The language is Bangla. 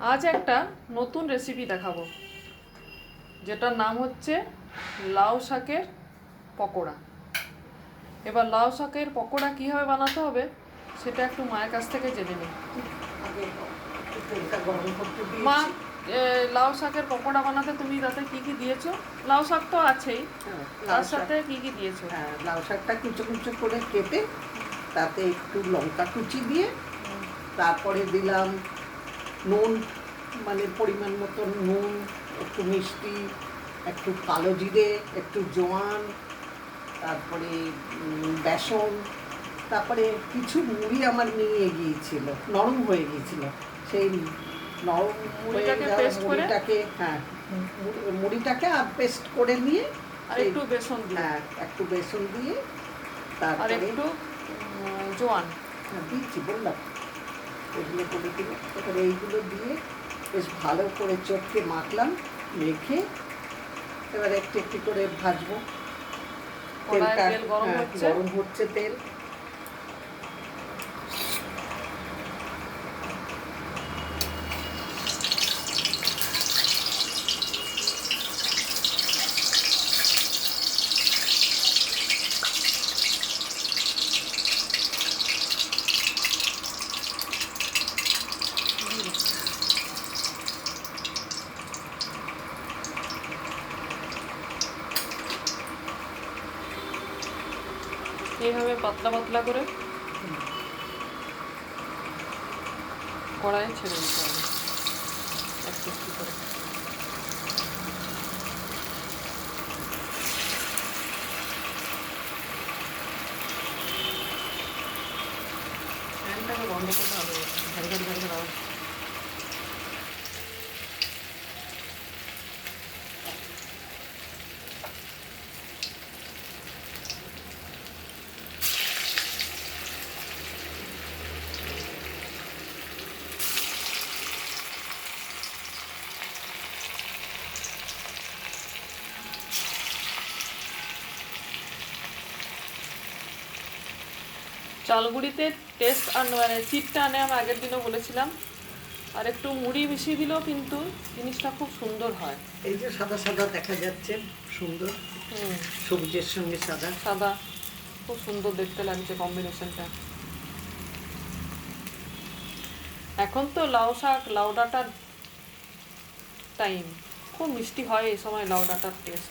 আজ একটা নতুন রেসিপি দেখাবো। যেটার নাম হচ্ছে লাউ শাকের পকোড়া। এবার লাউ শাকের পকোড়া কীভাবে বানাতে হবে সেটা একটু মায়ের কাছ থেকে জেনে নিই। মা লাউ শাকের পকোড়া বানাতে তুমি তাতে কি কি দিয়েছ? লাউ শাক তো আছেই। হ্যাঁ, তার সাথে কি কি দিয়েছ? হ্যাঁ লাউ শাকটা কুচো কুচো করে কেটে তাতে একটু লঙ্কা কুচি দিয়ে তারপরে দিলাম নুন মানে পরিমাণ মতন নুন একটু মিষ্টি একটু কালো জিরে একটু জোয়ান তারপরে বেসন তারপরে কিছু মুড়ি আমার নিয়ে গিয়েছিল নরম হয়ে গিয়েছিল। সেই নরম মুড়িটাকে হ্যাঁ মুড়িটাকে আর পেস্ট করে নিয়ে আর একটু বেসন হ্যাঁ একটু বেসন দিয়ে তারপরে একটু জোয়ান? হ্যাঁ, দিচ্ছি বললাম। এগুলো করে দিল। তারপরে এইগুলো দিয়ে বেশ ভালো করে চটকে মাখলাম মেখে এবার একটু একটু করে ভাজবো। তেলটা হ্যাঁ, গরম হচ্ছে তেল। এইভাবে পাতলা পাতলা করে কড়াইয়ে ছেড়ে দিতে হবে। বন্ধ করতে হবে। ঘাড়ি ঘাড়ি ঘাড়ি চালগুড়িতে টেস্ট আর মানে চিটটা আনে আমি আগের দিনও বলেছিলাম। আর একটু মুড়ি মিশিয়ে দিলেও কিন্তু জিনিসটা খুব সুন্দর হয়। এই যে সাদা সাদা দেখা যাচ্ছে সুন্দর। হুম। সবুজের সঙ্গে সাদা। সাদা। খুব সুন্দর দেখতে লাগছে কম্বিনেশনটা এখন তো লাউ শাক লাউ ডাঁটার টাইম খুব মিষ্টি হয় এই সময় লাউ ডাঁটার টেস্ট